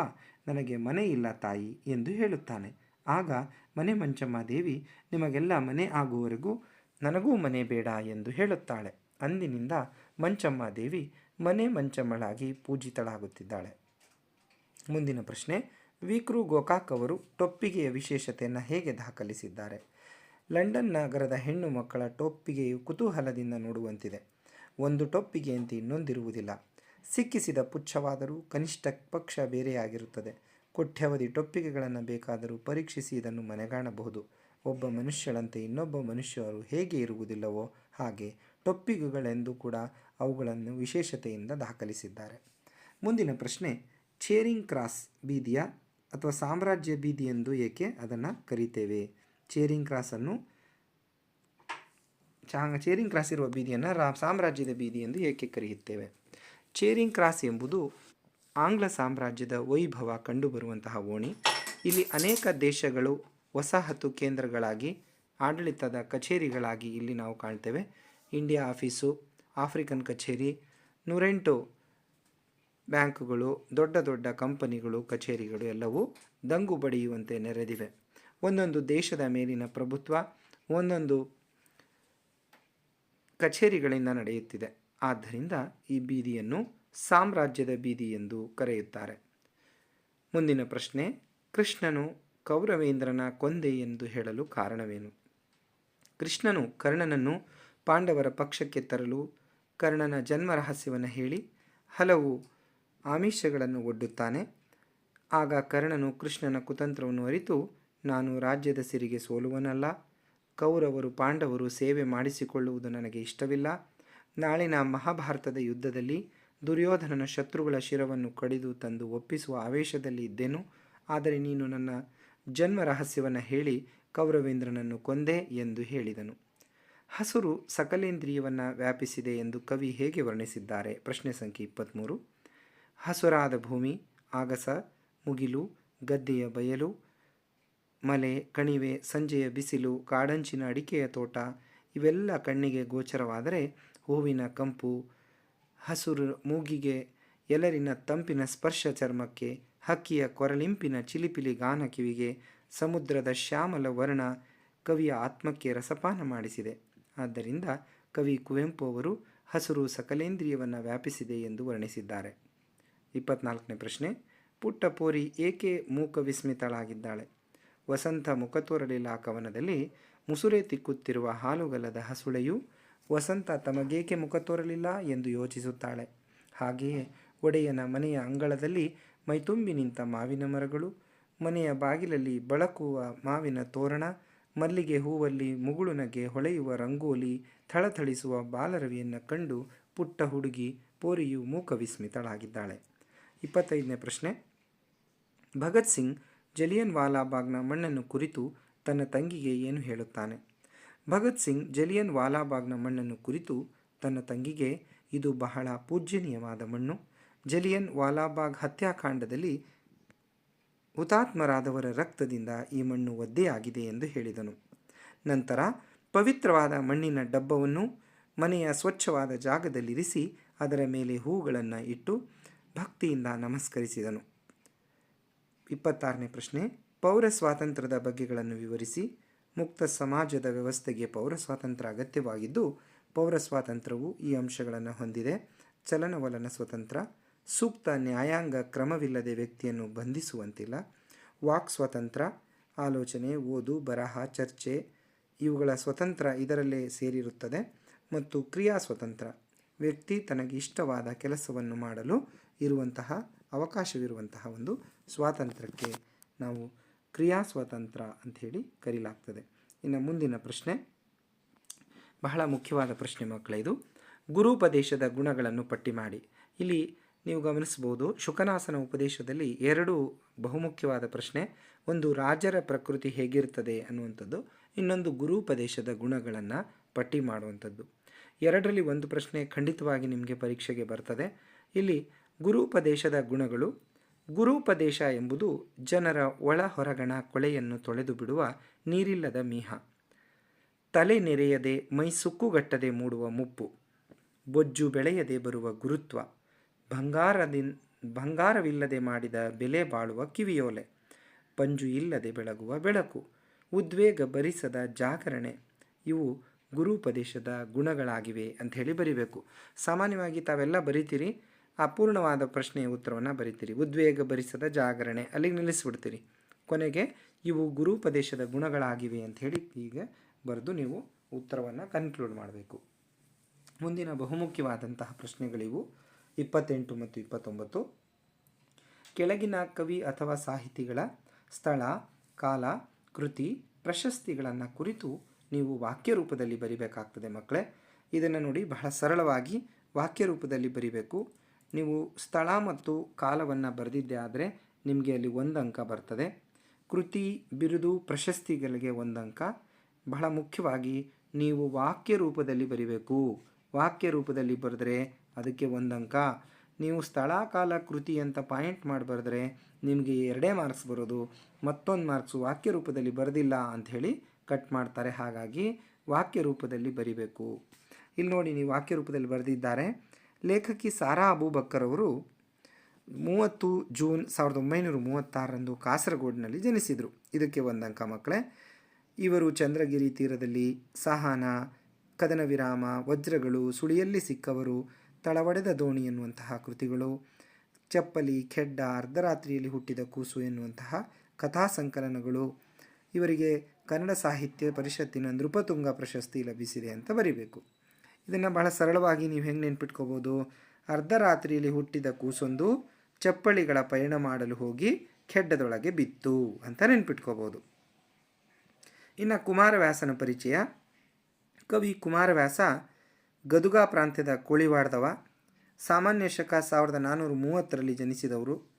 ನನಗೆ ಮನೆ ಇಲ್ಲ ತಾಯಿ ಎಂದು ಹೇಳುತ್ತಾನೆ. ಆಗ ಮನೆ ಮಂಚಮ್ಮ ದೇವಿ, ನಿಮಗೆಲ್ಲ ಮನೆ ಆಗುವವರೆಗೂ ನನಗೂ ಮನೆ ಬೇಡ ಎಂದು ಹೇಳುತ್ತಾಳೆ. ಅಂದಿನಿಂದ ಮಂಚಮ್ಮ ದೇವಿ ಮನೆ ಮಂಚಮ್ಮಳಾಗಿ ಪೂಜಿತಳಾಗುತ್ತಿದ್ದಾಳೆ. ಮುಂದಿನ ಪ್ರಶ್ನೆ, ವಿಕ್ರು ಗೋಕಾಕ್ ಅವರು ಟೊಪ್ಪಿಗೆಯ ವಿಶೇಷತೆಯನ್ನು ಹೇಗೆ ದಾಖಲಿಸಿದ್ದಾರೆ? ಲಂಡನ್ ನಗರದ ಹೆಣ್ಣು ಮಕ್ಕಳ ಟೊಪ್ಪಿಗೆಯು ಕುತೂಹಲದಿಂದ ನೋಡುವಂತಿದೆ. ಒಂದು ಟೊಪ್ಪಿಗೆಯಂತೆ ಇನ್ನೊಂದಿರುವುದಿಲ್ಲ. ಸಿಕ್ಕಿಸಿದ ಪುಚ್ಛವಾದರೂ ಕನಿಷ್ಠ ಪಕ್ಷ ಬೇರೆಯಾಗಿರುತ್ತದೆ. ಕೊಠ್ಯವಧಿ ಟೊಪ್ಪಿಗೆಗಳನ್ನು ಬೇಕಾದರೂ ಪರೀಕ್ಷಿಸಿ ಇದನ್ನು ಮನೆಗಾಣಬಹುದು. ಒಬ್ಬ ಮನುಷ್ಯಳಂತೆ ಇನ್ನೊಬ್ಬ ಮನುಷ್ಯರು ಹೇಗೆ ಇರುವುದಿಲ್ಲವೋ ಹಾಗೆ ಟೊಪ್ಪಿಗೆಗಳೆಂದು ಕೂಡ ಅವುಗಳನ್ನು ವಿಶೇಷತೆಯಿಂದ ದಾಖಲಿಸಿದ್ದಾರೆ. ಮುಂದಿನ ಪ್ರಶ್ನೆ, ಚೇರಿಂಗ್ ಕ್ರಾಸ್ ಬೀದಿಯ ಅಥವಾ ಸಾಮ್ರಾಜ್ಯ ಬೀದಿ ಎಂದು ಏಕೆ ಅದನ್ನು ಕರೀತೇವೆ? ಚೇರಿಂಗ್ ಕ್ರಾಸನ್ನು ಚಾ ಚೇರಿಂಗ್ ಕ್ರಾಸ್ ಇರುವ ಬೀದಿಯನ್ನು ರಾಮ್ ಸಾಮ್ರಾಜ್ಯದ ಬೀದಿ ಎಂದು ಏಕೆ ಕರೆಯುತ್ತೇವೆ? ಚೇರಿಂಗ್ ಕ್ರಾಸ್ ಎಂಬುದು ಆಂಗ್ಲ ಸಾಮ್ರಾಜ್ಯದ ವೈಭವ ಕಂಡುಬರುವಂತಹ ಓಣಿ. ಇಲ್ಲಿ ಅನೇಕ ದೇಶಗಳು ವಸಾಹತು ಕೇಂದ್ರಗಳಾಗಿ, ಆಡಳಿತದ ಕಚೇರಿಗಳಾಗಿ ಇಲ್ಲಿ ನಾವು ಕಾಣ್ತೇವೆ. ಇಂಡಿಯಾ ಆಫೀಸು, ಆಫ್ರಿಕನ್ ಕಚೇರಿ, ನೂರೆಂಟು ಬ್ಯಾಂಕುಗಳು, ದೊಡ್ಡ ದೊಡ್ಡ ಕಂಪನಿಗಳು, ಕಚೇರಿಗಳು ಎಲ್ಲವೂ ದಂಗು ಬಡಿಯುವಂತೆ ನೆರೆದಿವೆ. ಒಂದೊಂದು ದೇಶದ ಮೇಲಿನ ಪ್ರಭುತ್ವ, ಒಂದೊಂದು ಕಚೇರಿಗಳಿಂದ ನಡೆಯುತ್ತಿದೆ. ಆದ್ದರಿಂದ ಈ ಬೀದಿಯನ್ನು ಸಾಮ್ರಾಜ್ಯದ ಬೀದಿ ಎಂದು ಕರೆಯುತ್ತಾರೆ. ಮುಂದಿನ ಪ್ರಶ್ನೆ, ಕೃಷ್ಣನು ಕೌರವೇಂದ್ರನ ಕೊಂದೆ ಎಂದು ಹೇಳಲು ಕಾರಣವೇನು? ಕೃಷ್ಣನು ಕರ್ಣನನ್ನು ಪಾಂಡವರ ಪಕ್ಷಕ್ಕೆ ತರಲು ಕರ್ಣನ ಜನ್ಮ ರಹಸ್ಯವನ್ನು ಹೇಳಿ ಹಲವು ಆಮಿಷಗಳನ್ನು ಒಡ್ಡುತ್ತಾನೆ. ಆಗ ಕರ್ಣನು ಕೃಷ್ಣನ ಕುತಂತ್ರವನ್ನು ಅರಿತು, ನಾನು ರಾಜ್ಯದ ಸಿರಿಗೆ ಸೋಲುವನಲ್ಲ ಕೌರವರು ಪಾಂಡವರು ಸೇವೆ ಮಾಡಿಸಿಕೊಳ್ಳುವುದು ನನಗೆ ಇಷ್ಟವಿಲ್ಲ. ನಾಳಿನ ಮಹಾಭಾರತದ ಯುದ್ಧದಲ್ಲಿ ದುರ್ಯೋಧನನ ಶತ್ರುಗಳ ಶಿರವನ್ನು ಕಡಿದು ತಂದು ಒಪ್ಪಿಸುವ ಆವೇಶದಲ್ಲಿ ಇದ್ದೆನು. ಆದರೆ ನೀನು ನನ್ನ ಜನ್ಮ ರಹಸ್ಯವನ್ನು ಹೇಳಿ ಕೌರವೇಂದ್ರನನ್ನು ಕೊಂದೆ ಎಂದು ಹೇಳಿದನು. ಹಸುರು ಸಕಲೇಂದ್ರಿಯವನ್ನು ವ್ಯಾಪಿಸಿದೆ ಎಂದು ಕವಿ ಹೇಗೆ ವರ್ಣಿಸಿದ್ದಾರೆ? ಪ್ರಶ್ನೆ ಸಂಖ್ಯೆ ಇಪ್ಪತ್ತ್ಮೂರು ಹಸುರಾದ ಭೂಮಿ, ಆಗಸ, ಮುಗಿಲು, ಗದ್ದೆಯ ಬಯಲು ಮಲೆ, ಕಣಿವೆ, ಸಂಜೆಯ ಬಿಸಿಲು, ಕಾಡಂಚಿನ ಅಡಿಕೆಯ ತೋಟ ಇವೆಲ್ಲ ಕಣ್ಣಿಗೆ ಗೋಚರವಾದರೆ ಹೂವಿನ ಕಂಪು, ಹಸುರು ಮೂಗಿಗೆ, ಎಲರಿನ ತಂಪಿನ ಸ್ಪರ್ಶ ಚರ್ಮಕ್ಕೆ, ಹಕ್ಕಿಯ ಕೊರಳಿಂಪಿನ ಚಿಲಿಪಿಲಿ ಗಾನ ಕಿವಿಗೆ, ಸಮುದ್ರದ ಶ್ಯಾಮಲ ವರ್ಣ ಕವಿಯ ಆತ್ಮಕ್ಕೆ ರಸಪಾನ ಮಾಡಿಸಿದೆ. ಆದ್ದರಿಂದ ಕವಿ ಕುವೆಂಪು ಅವರು ಹಸುರು ಸಕಲೇಂದ್ರಿಯವನ್ನು ವ್ಯಾಪಿಸಿದೆ ಎಂದು ವರ್ಣಿಸಿದ್ದಾರೆ. ಇಪ್ಪತ್ನಾಲ್ಕನೇ ಪ್ರಶ್ನೆ ಪುಟ್ಟ ಪೋರಿ ಏಕೆ ಮೂಕ ವಿಸ್ಮಿತಳಾಗಿದ್ದಾಳೆ ವಸಂತ ಮುಖ ತೋರಲಿಲ್ಲ ಕವನದಲ್ಲಿ ಮುಸುರೆ ತಿಕ್ಕುತ್ತಿರುವ ಹಾಲುಗಲ್ಲದ ಹಸುಳೆಯು, ವಸಂತ ತಮಗೇಕೆ ಮುಖ ತೋರಲಿಲ್ಲ ಎಂದು ಯೋಚಿಸುತ್ತಾಳೆ. ಹಾಗೆಯೇ ಒಡೆಯನ ಮನೆಯ ಅಂಗಳದಲ್ಲಿ ಮೈತುಂಬಿ ನಿಂತ ಮಾವಿನ ಮರಗಳು, ಮನೆಯ ಬಾಗಿಲಲ್ಲಿ ಬಳಕುವ ಮಾವಿನ ತೋರಣ, ಮಲ್ಲಿಗೆ ಹೂವಲ್ಲಿ ಮುಗುಳುನಗೆ ಹೊಳೆಯುವ ರಂಗೋಲಿ, ಥಳಥಳಿಸುವ ಬಾಲರವಿಯನ್ನು ಕಂಡು ಪುಟ್ಟ ಹುಡುಗಿ ಪೋರಿಯು ಮೂಕ ವಿಸ್ಮಿತಳಾಗಿದ್ದಾಳೆ. ಇಪ್ಪತ್ತೈದನೇ ಪ್ರಶ್ನೆ. ಭಗತ್ ಸಿಂಗ್ ಜಲಿಯನ್ ವಾಲಾಬಾಗ್ನ ಮಣ್ಣನ್ನು ಕುರಿತು ತನ್ನ ತಂಗಿಗೆ ಏನು ಹೇಳುತ್ತಾನೆ? ಭಗತ್ ಸಿಂಗ್ ಜಲಿಯನ್ ವಾಲಾಬಾಗ್ನ ಮಣ್ಣನ್ನು ಕುರಿತು ತನ್ನ ತಂಗಿಗೆ, ಇದು ಬಹಳ ಪೂಜ್ಯನೀಯವಾದ ಮಣ್ಣು. ಜಲಿಯನ್ ವಾಲಾಬಾಗ್ ಹತ್ಯಾಕಾಂಡದಲ್ಲಿ ಹುತಾತ್ಮರಾದವರ ರಕ್ತದಿಂದ ಈ ಮಣ್ಣು ಒದ್ದೆಯಾಗಿದೆ ಎಂದು ಹೇಳಿದನು. ನಂತರ ಪವಿತ್ರವಾದ ಮಣ್ಣಿನ ಡಬ್ಬವನ್ನು ಮನೆಯ ಸ್ವಚ್ಛವಾದ ಜಾಗದಲ್ಲಿರಿಸಿ ಅದರ ಮೇಲೆ ಹೂಗಳನ್ನು ಇಟ್ಟು ಭಕ್ತಿಯಿಂದ ನಮಸ್ಕರಿಸಿದನು. ಇಪ್ಪತ್ತಾರನೇ ಪ್ರಶ್ನೆ. ಪೌರ ಸ್ವಾತಂತ್ರ್ಯದ ಬಗ್ಗೆಗಳನ್ನು ವಿವರಿಸಿ. ಮುಕ್ತ ಸಮಾಜದ ವ್ಯವಸ್ಥೆಗೆ ಪೌರ ಸ್ವಾತಂತ್ರ್ಯ ಅಗತ್ಯವಾಗಿದ್ದು, ಪೌರ ಸ್ವಾತಂತ್ರ್ಯವು ಈ ಅಂಶಗಳನ್ನು ಹೊಂದಿದೆ. ಚಲನವಲನ ಸ್ವತಂತ್ರ. ಸೂಕ್ತ ನ್ಯಾಯಾಂಗ ಕ್ರಮವಿಲ್ಲದೆ ವ್ಯಕ್ತಿಯನ್ನು ಬಂಧಿಸುವಂತಿಲ್ಲ. ವಾಕ್ ಸ್ವತಂತ್ರ. ಆಲೋಚನೆ, ಓದು, ಬರಹ, ಚರ್ಚೆ ಇವುಗಳ ಸ್ವತಂತ್ರ ಇದರಲ್ಲೇ ಸೇರಿರುತ್ತದೆ. ಮತ್ತು ಕ್ರಿಯಾ ಸ್ವತಂತ್ರ. ವ್ಯಕ್ತಿ ತನಗಿಷ್ಟವಾದ ಕೆಲಸವನ್ನು ಮಾಡಲು ಇರುವಂತಹ ಅವಕಾಶವಿರುವಂತಹ ಒಂದು ಸ್ವಾತಂತ್ರ್ಯಕ್ಕೆ ನಾವು ಕ್ರಿಯಾ ಸ್ವಾತಂತ್ರ ಅಂಥೇಳಿ ಕರೀಲಾಗ್ತದೆ. ಇನ್ನು ಮುಂದಿನ ಪ್ರಶ್ನೆ. ಬಹಳ ಮುಖ್ಯವಾದ ಪ್ರಶ್ನೆ ಮಕ್ಕಳ ಇದು. ಗುರುಪದೇಶದ ಗುಣಗಳನ್ನು ಪಟ್ಟಿ ಮಾಡಿ. ಇಲ್ಲಿ ನೀವು ಗಮನಿಸ್ಬೋದು ಶುಕನಾಸನ ಉಪದೇಶದಲ್ಲಿ ಎರಡು ಬಹುಮುಖ್ಯವಾದ ಪ್ರಶ್ನೆ. ಒಂದು ರಾಜರ ಪ್ರಕೃತಿ ಹೇಗಿರ್ತದೆ ಅನ್ನುವಂಥದ್ದು, ಇನ್ನೊಂದು ಗುರುಪದೇಶದ ಗುಣಗಳನ್ನು ಪಟ್ಟಿ ಮಾಡುವಂಥದ್ದು. ಎರಡರಲ್ಲಿ ಒಂದು ಪ್ರಶ್ನೆ ಖಂಡಿತವಾಗಿ ನಿಮಗೆ ಪರೀಕ್ಷೆಗೆ ಬರ್ತದೆ. ಇಲ್ಲಿ ಗುರುಪದೇಶದ ಗುಣಗಳು, ಗುರುಪದೇಶ ಎಂಬುದು ಜನರ ಒಳ ಹೊರಗಣ ಕೊಳೆಯನ್ನು ತೊಳೆದು ಬಿಡುವ ನೀರಿಲ್ಲದ ಮೀಹ. ತಲೆ ನೆರೆಯದೆ ಮೈ ಸುಕ್ಕುಗಟ್ಟದೆ ಮೂಡುವ ಮುಪ್ಪು. ಬೊಜ್ಜು ಬೆಳೆಯದೆ ಬರುವ ಗುರುತ್ವ. ಬಂಗಾರದಿನ್, ಬಂಗಾರವಿಲ್ಲದೆ ಮಾಡಿದ ಬೆಲೆ ಬಾಳುವ ಕಿವಿಯೋಲೆ. ಪಂಜು ಇಲ್ಲದೆ ಬೆಳಗುವ ಬೆಳಕು. ಉದ್ವೇಗ ಭರಿಸದ ಜಾಗರಣೆ. ಇವು ಗುರುಪದೇಶದ ಗುಣಗಳಾಗಿವೆ ಅಂಥೇಳಿ ಬರಿಬೇಕು. ಸಾಮಾನ್ಯವಾಗಿ ತಾವೆಲ್ಲ ಬರಿತೀರಿ ಅಪೂರ್ಣವಾದ ಪ್ರಶ್ನೆಯ ಉತ್ತರವನ್ನು ಬರಿತೀರಿ. ಉದ್ವೇಗ ಭರಿಸದ ಜಾಗರಣೆ, ಅಲ್ಲಿಗೆ ನಿಲ್ಲಿಸಿಬಿಡ್ತೀರಿ. ಕೊನೆಗೆ, ಇವು ಗುರುಪದೇಶದ ಗುಣಗಳಾಗಿವೆ ಅಂತ ಹೇಳಿ ಈಗ ಬರೆದು ನೀವು ಉತ್ತರವನ್ನು ಕನ್ಕ್ಲೂಡ್ ಮಾಡಬೇಕು. ಮುಂದಿನ ಬಹುಮುಖ್ಯವಾದಂತಹ ಪ್ರಶ್ನೆಗಳಿವು ಇಪ್ಪತ್ತೆಂಟು ಮತ್ತು ಇಪ್ಪತ್ತೊಂಬತ್ತು. ಕೆಳಗಿನ ಕವಿ ಅಥವಾ ಸಾಹಿತಿಗಳ ಸ್ಥಳ, ಕಾಲ, ಕೃತಿ, ಪ್ರಶಸ್ತಿಗಳನ್ನು ಕುರಿತು ನೀವು ವಾಕ್ಯ ರೂಪದಲ್ಲಿ ಬರಿಬೇಕಾಗ್ತದೆ ಮಕ್ಕಳೇ. ಇದನ್ನು ನೋಡಿ ಬಹಳ ಸರಳವಾಗಿ ವಾಕ್ಯ ರೂಪದಲ್ಲಿ ಬರಿಬೇಕು. ನೀವು ಸ್ಥಳ ಮತ್ತು ಕಾಲವನ್ನು ಬರೆದಿದ್ದೆ ಆದರೆ ನಿಮಗೆ ಅಲ್ಲಿ ಒಂದು ಅಂಕ ಬರ್ತದೆ. ಕೃತಿ, ಬಿರುದು, ಪ್ರಶಸ್ತಿಗಳಿಗೆ ಒಂದು ಅಂಕ. ಬಹಳ ಮುಖ್ಯವಾಗಿ ನೀವು ವಾಕ್ಯ ರೂಪದಲ್ಲಿ ಬರಿಬೇಕು. ವಾಕ್ಯ ರೂಪದಲ್ಲಿ ಬರೆದ್ರೆ ಅದಕ್ಕೆ ಒಂದು ಅಂಕ. ನೀವು ಸ್ಥಳ, ಕಾಲ, ಕೃತಿ ಅಂತ ಪಾಯಿಂಟ್ ಮಾಡಿ ಬರೆದ್ರೆ ನಿಮಗೆ ಎರಡೇ ಮಾರ್ಕ್ಸ್ ಬರೋದು. ಮತ್ತೊಂದು ಮಾರ್ಕ್ಸು ವಾಕ್ಯ ರೂಪದಲ್ಲಿ ಬರೆದಿಲ್ಲ ಅಂಥೇಳಿ ಕಟ್ ಮಾಡ್ತಾರೆ. ಹಾಗಾಗಿ ವಾಕ್ಯ ರೂಪದಲ್ಲಿ ಬರಿಬೇಕು. ಇಲ್ಲಿ ನೋಡಿ ನೀವು ವಾಕ್ಯ ರೂಪದಲ್ಲಿ ಬರೆದಿದ್ದಾರೆ. ಲೇಖಕಿ ಸಾರಾ ಅಬೂಬಕ್ಕರ್ ಅವರು ಮೂವತ್ತು ಜೂನ್ ಸಾವಿರದ ಒಂಬೈನೂರ ಮೂವತ್ತಾರರಂದು ಕಾಸರಗೋಡಿನಲ್ಲಿ ಜನಿಸಿದರು. ಇದಕ್ಕೆ ಒಂದಂಕ ಮಕ್ಕಳೇ, ಇವರು ಚಂದ್ರಗಿರಿ ತೀರದಲ್ಲಿ ಸಹನ ಕದನ ವಿರಾಮ ವಜ್ರಗಳು, ಸುಳಿಯಲ್ಲಿ ಸಿಕ್ಕವರು, ತಳವಡೆದ ದೋಣಿ ಎನ್ನುವಂತಹ ಕೃತಿಗಳು, ಚಪ್ಪಲಿ ಖೆಡ್ಡ ಅರ್ಧರಾತ್ರಿಯಲ್ಲಿ ಹುಟ್ಟಿದ ಕೂಸು ಎನ್ನುವಂತಹ ಕಥಾ ಸಂಕಲನಗಳು ಇವರಿಗೆ ಕನ್ನಡ ಸಾಹಿತ್ಯ ಪರಿಷತ್ತಿನ ನೃಪತುಂಗ ಪ್ರಶಸ್ತಿ ಲಭಿಸಿದೆ ಅಂತ ಬರಿಬೇಕು. ಇದನ್ನು ಬಹಳ ಸರಳವಾಗಿ ನೀವು ಹೆಂಗೆ ನೆನ್ಪಿಟ್ಕೋಬೋದು? ಅರ್ಧರಾತ್ರಿಯಲ್ಲಿ ಹುಟ್ಟಿದ ಕೂಸೊಂದು ಚಪ್ಪಳಿಗಳ ಪಯಣ ಮಾಡಲು ಹೋಗಿ ಖೆಡ್ಡದೊಳಗೆ ಬಿತ್ತು ಅಂತ ನೆನ್ಪಿಟ್ಕೋಬೋದು. ಇನ್ನು ಕುಮಾರವ್ಯಾಸನ ಪರಿಚಯ. ಕವಿ ಕುಮಾರವ್ಯಾಸ ಗದುಗಾ ಪ್ರಾಂತ್ಯದ ಕೋಳಿವಾಡ್ದವ. ಸಾಮಾನ್ಯ ಶಕ ಸಾವಿರದ ನಾನ್ನೂರ ಮೂವತ್ತರಲ್ಲಿ ಜನಿಸಿದವರು.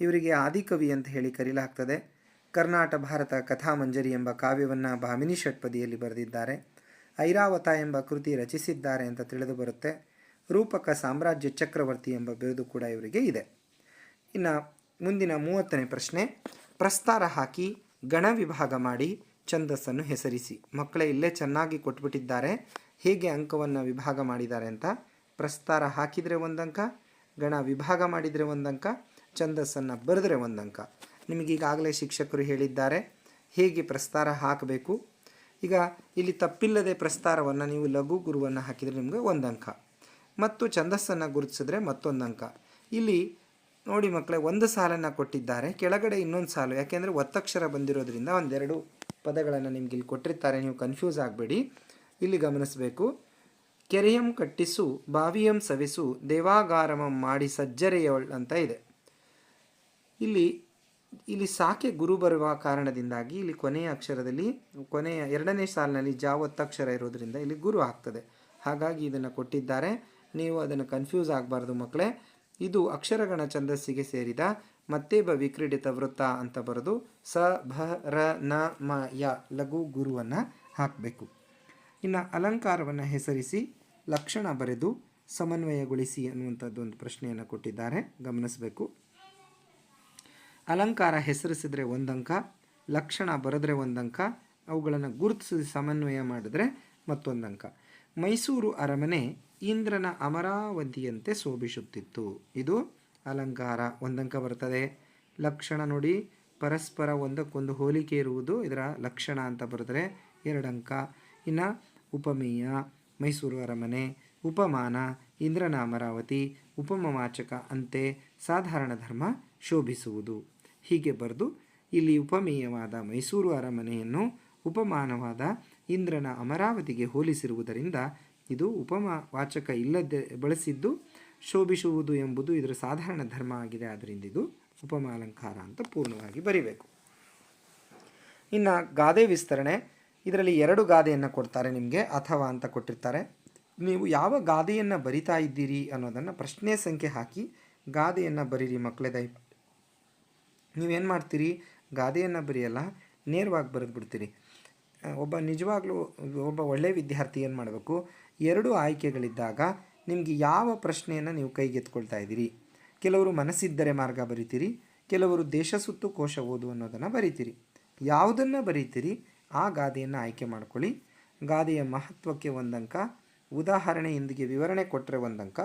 ಇವರಿಗೆ ಆದಿಕವಿ ಅಂತ ಹೇಳಿ ಕರೀಲಾಗ್ತದೆ. ಕರ್ನಾಟ ಭಾರತ ಕಥಾಮಂಜರಿ ಎಂಬ ಕಾವ್ಯವನ್ನು ಭಾಮಿನಿ ಷಟ್ಪದಿಯಲ್ಲಿ ಬರೆದಿದ್ದಾರೆ. ಐರಾವತ ಎಂಬ ಕೃತಿ ರಚಿಸಿದ್ದಾರೆ ಅಂತ ತಿಳಿದು ಬರುತ್ತೆ. ರೂಪಕ ಸಾಮ್ರಾಜ್ಯ ಚಕ್ರವರ್ತಿ ಎಂಬ ಬಿರುದು ಕೂಡ ಇವರಿಗೆ ಇದೆ. ಇನ್ನು ಮುಂದಿನ ಮೂವತ್ತನೇ ಪ್ರಶ್ನೆ, ಪ್ರಸ್ತಾರ ಹಾಕಿ ಗಣ ವಿಭಾಗ ಮಾಡಿ ಛಂದಸ್ಸನ್ನು ಹೆಸರಿಸಿ. ಮಕ್ಕಳೇ, ಇಲ್ಲೇ ಚೆನ್ನಾಗಿ ಕೊಟ್ಬಿಟ್ಟಿದ್ದಾರೆ. ಹೇಗೆ ಅಂಕವನ್ನು ವಿಭಾಗ ಮಾಡಿದ್ದಾರೆ ಅಂತ ಪ್ರಸ್ತಾರ ಹಾಕಿದರೆ ಒಂದಂಕ, ಗಣ ವಿಭಾಗ ಮಾಡಿದರೆ ಒಂದಂಕ, ಛಂದಸ್ಸನ್ನು ಬರೆದರೆ ಒಂದಂಕ. ನಿಮಗೀಗಾಗಲೇ ಶಿಕ್ಷಕರು ಹೇಳಿದ್ದಾರೆ, ಹೇಗೆ ಪ್ರಸ್ತಾರ ಹಾಕಬೇಕು ಈಗ ಇಲ್ಲಿ ತಪ್ಪಿಲ್ಲದೆ ಪ್ರಸ್ತಾರವನ್ನು ನೀವು ಲಘು ಗುರುವನ್ನು ಹಾಕಿದರೆ ನಿಮಗೆ ಒಂದು ಅಂಕ. ಮತ್ತು ಛಂದಸ್ಸನ್ನು ಗುರುತಿಸಿದ್ರೆ ಮತ್ತೊಂದು ಅಂಕ. ಇಲ್ಲಿ ನೋಡಿ ಮಕ್ಕಳೇ ಒಂದು ಸಾಲನ್ನು ಕೊಟ್ಟಿದ್ದಾರೆ. ಕೆಳಗಡೆ ಇನ್ನೊಂದು ಸಾಲು. ಯಾಕೆಂದರೆ ಒತ್ತಕ್ಷರ ಬಂದಿರೋದ್ರಿಂದ ಒಂದೆರಡು ಪದಗಳನ್ನು ನಿಮ್ಗೆ ಇಲ್ಲಿ ಕೊಟ್ಟಿರ್ತಾರೆ. ನೀವು ಕನ್ಫ್ಯೂಸ್ ಆಗಬೇಡಿ. ಇಲ್ಲಿ ಗಮನಿಸಬೇಕು. ಕೆರೆಯಂ ಕಟ್ಟಿಸು, ಬಾವಿಯಂ ಸವಿಸು, ದೇವಾಗಾರಮಂ ಮಾಡಿ ಸಜ್ಜರೆಯವಳ್ ಅಂತ ಇದೆ. ಇಲ್ಲಿ ಇಲ್ಲಿ ಸಾಕೆ ಗುರು ಬರುವ ಕಾರಣದಿಂದಾಗಿ ಇಲ್ಲಿ ಕೊನೆಯ ಅಕ್ಷರದಲ್ಲಿ, ಕೊನೆಯ ಎರಡನೇ ಸಾಲಿನಲ್ಲಿ ಜಾ ಒತ್ತಕ್ಷರ ಇರೋದ್ರಿಂದ ಇಲ್ಲಿ ಗುರು ಆಗ್ತದೆ. ಹಾಗಾಗಿ ಇದನ್ನು ಕೊಟ್ಟಿದ್ದಾರೆ. ನೀವು ಅದನ್ನು ಕನ್ಫ್ಯೂಸ್ ಆಗಬಾರ್ದು ಮಕ್ಕಳೇ ಇದು ಅಕ್ಷರಗಣ ಛಂದಸ್ಸಿಗೆ ಸೇರಿದ ಮತ್ತೇಬ ವಿಕ್ರೀಡಿತ ವೃತ್ತ ಅಂತ ಬರೆದು ಸ, ಭ, ರ, ನ, ಮ, ಯ ಲಘು ಗುರುವನ್ನು ಹಾಕಬೇಕು. ಇನ್ನು ಅಲಂಕಾರವನ್ನು ಹೆಸರಿಸಿ, ಲಕ್ಷಣ ಬರೆದು ಸಮನ್ವಯಗೊಳಿಸಿ ಅನ್ನುವಂಥದ್ದು ಒಂದು ಪ್ರಶ್ನೆಯನ್ನು ಕೊಟ್ಟಿದ್ದಾರೆ. ಗಮನಿಸಬೇಕು. ಅಲಂಕಾರ ಹೆಸರಿಸಿದ್ರೆ ಒಂದಂಕ, ಲಕ್ಷಣ ಬರೆದ್ರೆ ಒಂದಂಕ, ಅವುಗಳನ್ನು ಗುರುತಿಸಿ ಸಮನ್ವಯ ಮಾಡಿದ್ರೆ ಮತ್ತೊಂದಂಕ. ಮೈಸೂರು ಅರಮನೆ ಇಂದ್ರನ ಅಮರಾವತಿಯಂತೆ ಶೋಭಿಸುತ್ತಿತ್ತು. ಇದು ಅಲಂಕಾರ ಒಂದಂಕ ಬರ್ತದೆ. ಲಕ್ಷಣ ನೋಡಿ, ಪರಸ್ಪರ ಒಂದಕ್ಕೊಂದು ಹೋಲಿಕೆ ಇರುವುದು ಇದರ ಲಕ್ಷಣ ಅಂತ ಬರೆದ್ರೆ ಎರಡಂಕ. ಇನ್ನು ಉಪಮೇಯ, ಮೈಸೂರು ಅರಮನೆ, ಉಪಮಾನ, ಇಂದ್ರನ ಅಮರಾವತಿ, ಉಪಮವಾಚಕ ಅಂತೆ ಸಾಧಾರಣ ಧರ್ಮ ಶೋಭಿಸುವುದು. ಹೀಗೆ ಬರೆದು ಇಲ್ಲಿ ಉಪಮೇಯವಾದ ಮೈಸೂರು ಅರಮನೆಯನ್ನು ಉಪಮಾನವಾದ ಇಂದ್ರನ ಅಮರಾವತಿಗೆ ಹೋಲಿಸಿರುವುದರಿಂದ ಇದು ಉಪಮ ವಾಚಕ ಇಲ್ಲದೆ ಬಳಸಿದ್ದು ಶೋಭಿಸುವುದು ಎಂಬುದು ಇದರ ಸಾಧಾರಣ ಧರ್ಮ ಆಗಿದೆ. ಆದ್ದರಿಂದ ಇದು ಉಪಮಾಲಂಕಾರ ಅಂತ ಪೂರ್ಣವಾಗಿ ಬರಿಬೇಕು. ಇನ್ನು ಗಾದೆ ವಿಸ್ತರಣೆ. ಇದರಲ್ಲಿ ಎರಡು ಗಾದೆಯನ್ನು ಕೊಡ್ತಾರೆ ನಿಮಗೆ, ಅಥವಾ ಅಂತ ಕೊಟ್ಟಿರ್ತಾರೆ. ನೀವು ಯಾವ ಗಾದೆಯನ್ನು ಬರಿತಾ ಇದ್ದೀರಿ ಅನ್ನೋದನ್ನು ಪ್ರಶ್ನೆ ಸಂಖ್ಯೆ ಹಾಕಿ ಗಾದೆಯನ್ನು ಬರೀರಿ ಮಕ್ಕಳೇ ದಯವಿಟ್ಟು. ನೀವೇನು ಮಾಡ್ತೀರಿ? ಗಾದೆಯನ್ನು ಬರೆಯಲ್ಲ, ನೇರವಾಗಿ ಬರೆದು ಬಿಡ್ತೀರಿ. ಒಬ್ಬ ನಿಜವಾಗ್ಲೂ ಒಬ್ಬ ಒಳ್ಳೆಯ ವಿದ್ಯಾರ್ಥಿ ಏನು ಮಾಡಬೇಕು? ಎರಡು ಆಯ್ಕೆಗಳಿದ್ದಾಗ ನಿಮಗೆ ಯಾವ ಪ್ರಶ್ನೆಯನ್ನು ನೀವು ಕೈಗೆತ್ಕೊಳ್ತಾ ಇದ್ದೀರಿ? ಕೆಲವರು ಮನಸ್ಸಿದ್ದರೆ ಮಾರ್ಗ ಬರಿತೀರಿ, ಕೆಲವರು ದೇಶ ಸುತ್ತು ಕೋಶ ಓದು ಅನ್ನೋದನ್ನು ಬರಿತೀರಿ. ಯಾವುದನ್ನು ಬರೀತೀರಿ? ಆ ಗಾದೆಯನ್ನು ಆಯ್ಕೆ ಮಾಡ್ಕೊಳ್ಳಿ. ಗಾದೆಯ ಮಹತ್ವಕ್ಕೆ ಒಂದಂಕ, ಉದಾಹರಣೆಯೊಂದಿಗೆ ವಿವರಣೆ ಕೊಟ್ಟರೆ ಒಂದಂಕ,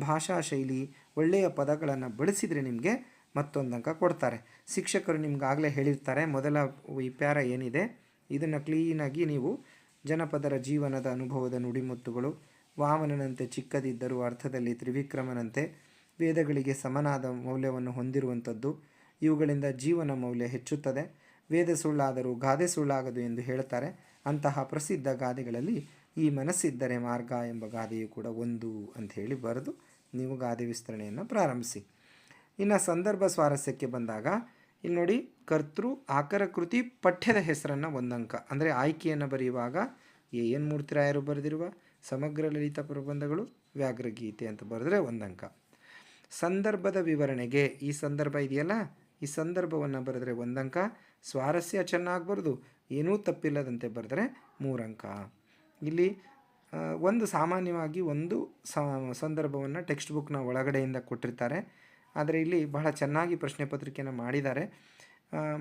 ಭಾಷಾ ಶೈಲಿ, ಒಳ್ಳೆಯ ಪದಗಳನ್ನು ಬಳಸಿದರೆ ನಿಮಗೆ ಮತ್ತೊಂದು ಅಂಕ ಕೊಡ್ತಾರೆ. ಶಿಕ್ಷಕರು ನಿಮ್ಗಾಗಲೇ ಹೇಳಿರ್ತಾರೆ, ಮೊದಲ ಈ ಪ್ಯಾರ ಏನಿದೆ, ಇದನ್ನು ಕ್ಲೀನಾಗಿ ನೀವು ಜನಪದರ ಜೀವನದ ಅನುಭವದ ನುಡಿಮುತ್ತುಗಳು, ವಾಮನನಂತೆ ಚಿಕ್ಕದಿದ್ದರೂ ಅರ್ಥದಲ್ಲಿ ತ್ರಿವಿಕ್ರಮನಂತೆ ವೇದಗಳಿಗೆ ಸಮನಾದ ಮೌಲ್ಯವನ್ನು ಹೊಂದಿರುವಂಥದ್ದು, ಇವುಗಳಿಂದ ಜೀವನ ಮೌಲ್ಯ ಹೆಚ್ಚುತ್ತದೆ. ವೇದ ಸುಳ್ಳಾದರೂ ಗಾದೆ ಸುಳ್ಳಾಗದು ಎಂದು ಹೇಳ್ತಾರೆ. ಅಂತಹ ಪ್ರಸಿದ್ಧ ಗಾದೆಗಳಲ್ಲಿ ಈ ಮನಸ್ಸಿದ್ದರೆ ಮಾರ್ಗ ಎಂಬ ಗಾದೆಯು ಕೂಡ ಒಂದು ಅಂತ ಹೇಳಿ ಬರೆದು ನೀವು ಗಾದೆ ವಿಸ್ತರಣೆಯನ್ನು ಪ್ರಾರಂಭಿಸಿ. ಇನ್ನು ಸಂದರ್ಭ ಸ್ವಾರಸ್ಯಕ್ಕೆ ಬಂದಾಗ, ಇಲ್ಲಿ ನೋಡಿ, ಕರ್ತೃ ಆಕರ ಕೃತಿ ಪಠ್ಯದ ಹೆಸರನ್ನು ಒಂದಂಕ. ಅಂದರೆ ಆಯ್ಕೆಯನ್ನು ಬರೆಯುವಾಗ, ಎ ಎನ್ ಮೂರ್ತಿರಾಯರು ಬರೆದಿರುವ ಸಮಗ್ರ ಲಲಿತ ಪ್ರಬಂಧಗಳು, ವ್ಯಾಘ್ರಗೀತೆ ಅಂತ ಬರೆದ್ರೆ ಒಂದಂಕ. ಸಂದರ್ಭದ ವಿವರಣೆಗೆ ಈ ಸಂದರ್ಭ ಇದೆಯಲ್ಲ, ಈ ಸಂದರ್ಭವನ್ನು ಬರೆದ್ರೆ ಒಂದಂಕ. ಸ್ವಾರಸ್ಯ ಚೆನ್ನಾಗಿ ಏನೂ ತಪ್ಪಿಲ್ಲದಂತೆ ಬರೆದ್ರೆ ಮೂರಂಕ. ಇಲ್ಲಿ ಒಂದು ಸಾಮಾನ್ಯವಾಗಿ ಒಂದು ಸಂದರ್ಭವನ್ನು ಟೆಕ್ಸ್ಟ್ ಬುಕ್ನ ಒಳಗಡೆಯಿಂದ ಕೊಟ್ಟಿರ್ತಾರೆ. ಆದರೆ ಇಲ್ಲಿ ಬಹಳ ಚೆನ್ನಾಗಿ ಪ್ರಶ್ನೆ ಪತ್ರಿಕೆಯನ್ನು ಮಾಡಿದ್ದಾರೆ.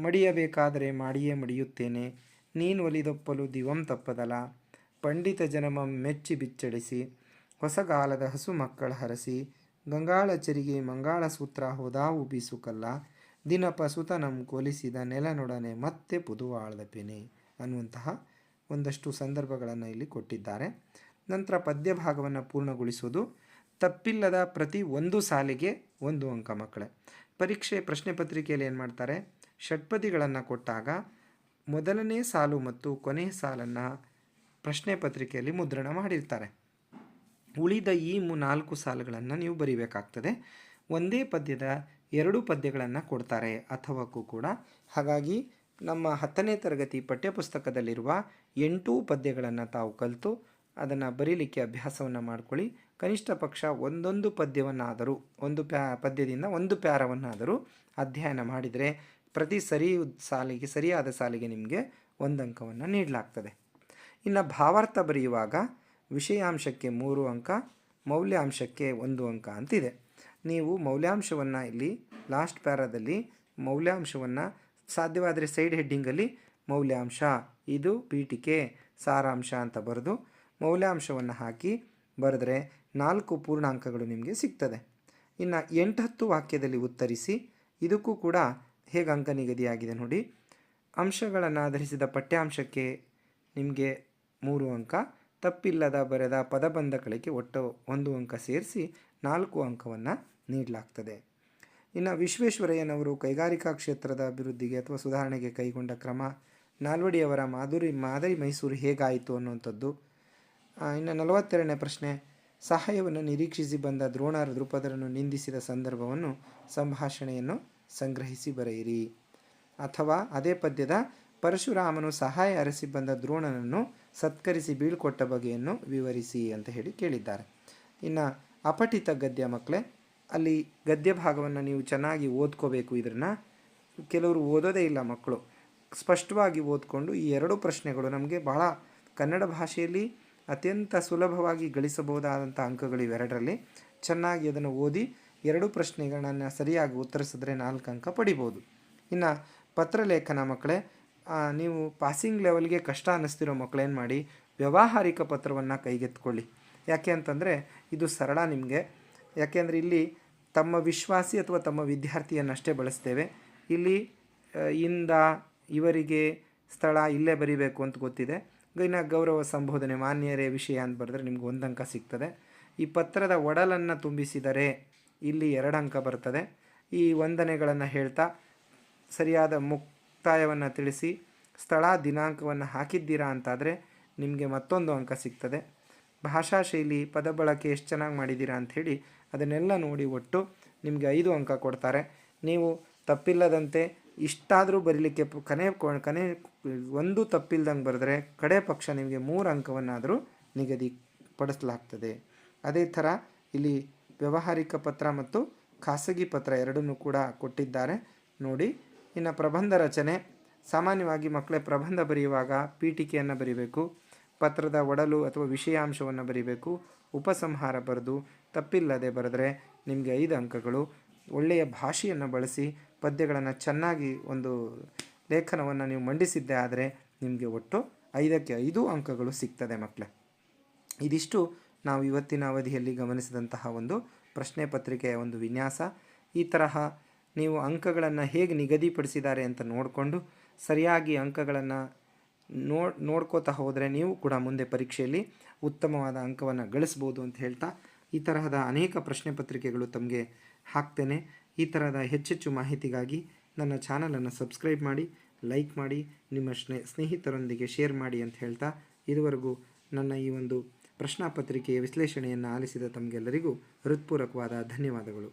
ಮಡಿಯಬೇಕಾದರೆ ಮಾಡಿಯೇ ಮಡಿಯುತ್ತೇನೆ. ನೀನು ಒಲಿದೊಪ್ಪಲು ದಿವಂ ತಪ್ಪದಲ ಪಂಡಿತ ಜನಮ ಮೆಚ್ಚಿ ಬಿಚ್ಚಡಿಸಿ ಹೊಸಗಾಲದ ಹಸು ಮಕ್ಕಳ ಹರಸಿ. ಗಂಗಾಳ ಚರಿಗೆ ಮಂಗಾಳ ಸೂತ್ರ ಹೋದಾವು ಬೀಸುಕಲ್ಲ ದಿನಪ ಸುತನಂ ಕೊಲಿಸಿದ ನೆಲನೊಡನೆ ಮತ್ತೆ ಪುದುವಾಳದ ಪೆನೆ ಅನ್ನುವಂತಹ ಒಂದಷ್ಟು ಸಂದರ್ಭಗಳನ್ನು ಇಲ್ಲಿ ಕೊಟ್ಟಿದ್ದಾರೆ. ನಂತರ ಪದ್ಯ ಭಾಗವನ್ನು ಪೂರ್ಣಗೊಳಿಸುವುದು. ತಪ್ಪಿಲ್ಲದ ಪ್ರತಿ ಒಂದು ಸಾಲಿಗೆ ಒಂದು ಅಂಕ, ಮಕ್ಕಳೇ. ಪರೀಕ್ಷೆ ಪ್ರಶ್ನೆ ಪತ್ರಿಕೆಯಲ್ಲಿ ಏನು ಮಾಡ್ತಾರೆ? ಷಟ್ಪದಿಗಳನ್ನು ಕೊಟ್ಟಾಗ ಮೊದಲನೇ ಸಾಲು ಮತ್ತು ಕೊನೆಯ ಸಾಲನ್ನು ಪ್ರಶ್ನೆ ಪತ್ರಿಕೆಯಲ್ಲಿ ಮುದ್ರಣ ಮಾಡಿರ್ತಾರೆ. ಉಳಿದ ಈ ನಾಲ್ಕು ಸಾಲುಗಳನ್ನು ನೀವು ಬರಿಬೇಕಾಗ್ತದೆ. ಒಂದೇ ಪದ್ಯದ ಎರಡು ಪದ್ಯಗಳನ್ನು ಕೊಡ್ತಾರೆ. ಅಥವಾಕ್ಕೂ ಕೂಡ ಹಾಗಾಗಿ ನಮ್ಮ ಹತ್ತನೇ ತರಗತಿ ಪಠ್ಯಪುಸ್ತಕದಲ್ಲಿರುವ ಎಂಟು ಪದ್ಯಗಳನ್ನು ತಾವು ಕಲಿತು ಅದನ್ನು ಬರೀಲಿಕ್ಕೆ ಅಭ್ಯಾಸವನ್ನು ಮಾಡ್ಕೊಳ್ಳಿ. ಕನಿಷ್ಠ ಪಕ್ಷ ಒಂದೊಂದು ಪದ್ಯವನ್ನಾದರೂ, ಒಂದು ಪ್ಯಾ, ಪದ್ಯದಿಂದ ಒಂದು ಪ್ಯಾರವನ್ನಾದರೂ ಅಧ್ಯಯನ ಮಾಡಿದರೆ ಪ್ರತಿ ಸರಿ ಸಾಲಿಗೆ, ಸರಿಯಾದ ಸಾಲಿಗೆ ನಿಮಗೆ ಒಂದು ಅಂಕವನ್ನು ನೀಡಲಾಗ್ತದೆ. ಇನ್ನು ಭಾವಾರ್ಥ ಬರೆಯುವಾಗ ವಿಷಯಾಂಶಕ್ಕೆ ಮೂರು ಅಂಕ, ಮೌಲ್ಯಾಂಶಕ್ಕೆ ಒಂದು ಅಂಕ ಅಂತಿದೆ. ನೀವು ಮೌಲ್ಯಾಂಶವನ್ನು ಇಲ್ಲಿ ಲಾಸ್ಟ್ ಪ್ಯಾರಾದಲ್ಲಿ ಮೌಲ್ಯಾಂಶವನ್ನು ಸಾಧ್ಯವಾದರೆ ಸೈಡ್ ಹೆಡ್ಡಿಂಗಲ್ಲಿ ಮೌಲ್ಯಾಂಶ, ಇದು ಪೀಠಿಕೆ, ಸಾರಾಂಶ ಅಂತ ಬರೆದು ಮೌಲ್ಯಾಂಶವನ್ನು ಹಾಕಿ ಬರೆದ್ರೆ ನಾಲ್ಕು ಪೂರ್ಣಾಂಕಗಳು ನಿಮಗೆ ಸಿಗ್ತದೆ. ಇನ್ನು ಎಂಟು ಹತ್ತು ವಾಕ್ಯದಲ್ಲಿ ಉತ್ತರಿಸಿ, ಇದಕ್ಕೂ ಕೂಡ ಹೇಗೆ ಅಂಕ ನಿಗದಿಯಾಗಿದೆ ನೋಡಿ. ಅಂಶಗಳನ್ನು ಆಧರಿಸಿದ ಪಠ್ಯಾಂಶಕ್ಕೆ ನಿಮಗೆ ಮೂರು ಅಂಕ, ತಪ್ಪಿಲ್ಲದ ಬರೆದ ಪದಬಂಧಗಳಿಗೆ ಒಟ್ಟು ಒಂದು ಅಂಕ ಸೇರಿಸಿ ನಾಲ್ಕು ಅಂಕವನ್ನು ನೀಡಲಾಗ್ತದೆ. ಇನ್ನು ವಿಶ್ವೇಶ್ವರಯ್ಯನವರು ಕೈಗಾರಿಕಾ ಕ್ಷೇತ್ರದ ಅಭಿವೃದ್ಧಿಗೆ ಅಥವಾ ಸುಧಾರಣೆಗೆ ಕೈಗೊಂಡ ಕ್ರಮ, ನಾಲ್ವಡಿಯವರ ಮಾಧುರಿ ಮಾದರಿ ಮೈಸೂರು ಹೇಗಾಯಿತು ಅನ್ನುವಂಥದ್ದು. ಇನ್ನು ನಲವತ್ತೆರಡನೇ ಪ್ರಶ್ನೆ ಸಹಾಯವನ್ನು ನಿರೀಕ್ಷಿಸಿ ಬಂದ ದ್ರೋಣರ ದೃಪದರನ್ನು ನಿಂದಿಸಿದ ಸಂದರ್ಭವನ್ನು ಸಂಭಾಷಣೆಯನ್ನು ಸಂಗ್ರಹಿಸಿ ಬರೆಯಿರಿ. ಅಥವಾ ಅದೇ ಪದ್ಯದ, ಪರಶುರಾಮನು ಸಹಾಯ ಅರಸಿ ಬಂದ ದ್ರೋಣನನ್ನು ಸತ್ಕರಿಸಿ ಬೀಳ್ಕೊಟ್ಟ ಬಗೆಯನ್ನು ವಿವರಿಸಿ ಅಂತ ಹೇಳಿ ಕೇಳಿದ್ದಾರೆ. ಇನ್ನು ಅಪಠಿತ ಗದ್ಯ ಮಕ್ಕಳೇ ಅಲ್ಲಿ ಗದ್ಯ ಭಾಗವನ್ನು ನೀವು ಚೆನ್ನಾಗಿ ಓದ್ಕೋಬೇಕು ಇದನ್ನು ಕೆಲವರು ಓದೋದೇ ಇಲ್ಲ ಮಕ್ಕಳು. ಸ್ಪಷ್ಟವಾಗಿ ಓದ್ಕೊಂಡು ಈ ಎರಡು ಪ್ರಶ್ನೆಗಳು ನಮಗೆ ಬಹಳ ಕನ್ನಡ ಭಾಷೆಯಲ್ಲಿ ಅತ್ಯಂತ ಸುಲಭವಾಗಿ ಗಳಿಸಬಹುದಾದಂಥ ಅಂಕಗಳು ಇವೆರಡರಲ್ಲಿ ಚೆನ್ನಾಗಿ ಅದನ್ನು ಓದಿ ಎರಡು ಪ್ರಶ್ನೆಗಳನ್ನು ಸರಿಯಾಗಿ ಉತ್ತರಿಸಿದ್ರೆ ನಾಲ್ಕು ಅಂಕ ಪಡಿಬೋದು. ಇನ್ನು ಪತ್ರಲೇಖನ ಮಕ್ಕಳೇ ನೀವು ಪಾಸಿಂಗ್ ಲೆವೆಲ್ಗೆ ಕಷ್ಟ ಅನ್ನಿಸ್ತಿರೋ ಮಕ್ಕಳೇನು ಮಾಡಿ, ವ್ಯವಹಾರಿಕ ಪತ್ರವನ್ನು ಕೈಗೆತ್ಕೊಳ್ಳಿ ಯಾಕೆ ಅಂತಂದರೆ ಇದು ಸರಳ ನಿಮಗೆ. ಯಾಕೆಂದರೆ ಇಲ್ಲಿ ತಮ್ಮ ವಿಶ್ವಾಸಿ ಅಥವಾ ತಮ್ಮ ವಿದ್ಯಾರ್ಥಿಯನ್ನಷ್ಟೇ ಬಳಸ್ತೇವೆ. ಇಲ್ಲಿ ಇಂದ ಇವರಿಗೆ ಸ್ಥಳ ಇಲ್ಲೇ ಬರಿಬೇಕು ಅಂತ ಗೊತ್ತಿದೆ. ಇನ್ನು ಗೌರವ ಸಂಬೋಧನೆ ಮಾನ್ಯರೇ ವಿಷಯ ಅಂತ ಬರೆದ್ರೆ ನಿಮ್ಗೆ ಒಂದು ಅಂಕ ಸಿಗ್ತದೆ. ಈ ಪತ್ರದ ಒಡಲನ್ನು ತುಂಬಿಸಿದರೆ ಇಲ್ಲಿ ಎರಡು ಅಂಕ ಬರ್ತದೆ. ಈ ವಂದನೆಗಳನ್ನು ಹೇಳ್ತಾ ಸರಿಯಾದ ಮುಕ್ತಾಯವನ್ನು ತಿಳಿಸಿ ಸ್ಥಳ ದಿನಾಂಕವನ್ನು ಹಾಕಿದ್ದೀರಾ ಅಂತಾದರೆ ನಿಮಗೆ ಮತ್ತೊಂದು ಅಂಕ ಸಿಗ್ತದೆ. ಭಾಷಾ ಶೈಲಿ, ಪದ ಬಳಕೆ ಎಷ್ಟು ಚೆನ್ನಾಗಿ ಮಾಡಿದ್ದೀರಾ ಅಂಥೇಳಿ ಅದನ್ನೆಲ್ಲ ನೋಡಿ ಒಟ್ಟು ನಿಮಗೆ ಐದು ಅಂಕ ಕೊಡ್ತಾರೆ. ನೀವು ತಪ್ಪಿಲ್ಲದಂತೆ ಇಷ್ಟಾದರೂ ಬರೀಲಿಕ್ಕೆ ಕನೆ ಕನೆ ಒಂದು ತಪ್ಪಿಲ್ದಂಗೆ ಬರೆದ್ರೆ ಕಡೆ ಪಕ್ಷ ನಿಮಗೆ ಮೂರು ಅಂಕವನ್ನಾದರೂ ನಿಗದಿಪಡಿಸಲಾಗ್ತದೆ ಅದೇ ಥರ ಇಲ್ಲಿ ವ್ಯಾವಹಾರಿಕ ಪತ್ರ ಮತ್ತು ಖಾಸಗಿ ಪತ್ರ ಎರಡನ್ನೂ ಕೂಡ ಕೊಟ್ಟಿದ್ದಾರೆ. ನೋಡಿ, ಇನ್ನು ಪ್ರಬಂಧ ರಚನೆ. ಸಾಮಾನ್ಯವಾಗಿ ಮಕ್ಕಳೇ ಪ್ರಬಂಧ ಬರೆಯುವಾಗ ಪೀಠಿಕೆಯನ್ನು ಬರೀಬೇಕು, ಪತ್ರದ ಒಡಲು ಅಥವಾ ವಿಷಯಾಂಶವನ್ನು ಬರೀಬೇಕು, ಉಪಸಂಹಾರ ಬರೆದು, ತಪ್ಪಿಲ್ಲದೆ ಬರೆದ್ರೆ ನಿಮಗೆ ಐದು ಅಂಕಗಳು, ಒಳ್ಳೆಯ ಭಾಷೆಯನ್ನು ಬಳಸಿ ಪದ್ಯಗಳನ್ನು ಚೆನ್ನಾಗಿ ಒಂದು ಲೇಖನವನ್ನು ನೀವು ಮಂಡಿಸಿದ್ದೆ ಆದರೆ ನಿಮಗೆ ಒಟ್ಟು ಐದಕ್ಕೆ ಐದು ಅಂಕಗಳು ಸಿಗ್ತದೆ ಮಕ್ಕಳೇ ಇದಿಷ್ಟು ನಾವು ಇವತ್ತಿನ ಅವಧಿಯಲ್ಲಿ ಗಮನಿಸಿದಂತಹ ಒಂದು ಪ್ರಶ್ನೆ ಪತ್ರಿಕೆಯ ಒಂದು ವಿನ್ಯಾಸ. ಈ ತರಹ ನೀವು ಅಂಕಗಳನ್ನು ಹೇಗೆ ನಿಗದಿಪಡಿಸಿದ್ದಾರೆ ಅಂತ ನೋಡಿಕೊಂಡು ಸರಿಯಾಗಿ ಅಂಕಗಳನ್ನು ನೋಡ್ ನೋಡ್ಕೋತಾ ಹೋದರೆ ನೀವು ಕೂಡ ಮುಂದೆ ಪರೀಕ್ಷೆಯಲ್ಲಿ ಉತ್ತಮವಾದ ಅಂಕವನ್ನು ಗಳಿಸ್ಬೋದು ಅಂತ ಹೇಳ್ತಾ ಈ ತರಹದ ಅನೇಕ ಪ್ರಶ್ನೆ ಪತ್ರಿಕೆಗಳು ತಮಗೆ ಹಾಕ್ತೇನೆ. ಈ ತರಹದ ಹೆಚ್ಚೆಚ್ಚು ಮಾಹಿತಿಗಾಗಿ ನನ್ನ ಚಾನಲನ್ನು ಸಬ್ಸ್ಕ್ರೈಬ್ ಮಾಡಿ, ಲೈಕ್ ಮಾಡಿ, ನಿಮ್ಮ ಸ್ನೇ, ಸ್ನೇಹಿತರೊಂದಿಗೆ ಶೇರ್ ಮಾಡಿ ಅಂತ ಹೇಳ್ತಾ ಇದುವರೆಗೂ ನನ್ನ ಈ ಒಂದು ಪ್ರಶ್ನಾಪತ್ರಿಕೆಯ ವಿಶ್ಲೇಷಣೆಯನ್ನು ಆಲಿಸಿದ ತಮಗೆಲ್ಲರಿಗೂ ಹೃತ್ಪೂರ್ವಕವಾದ ಧನ್ಯವಾದಗಳು.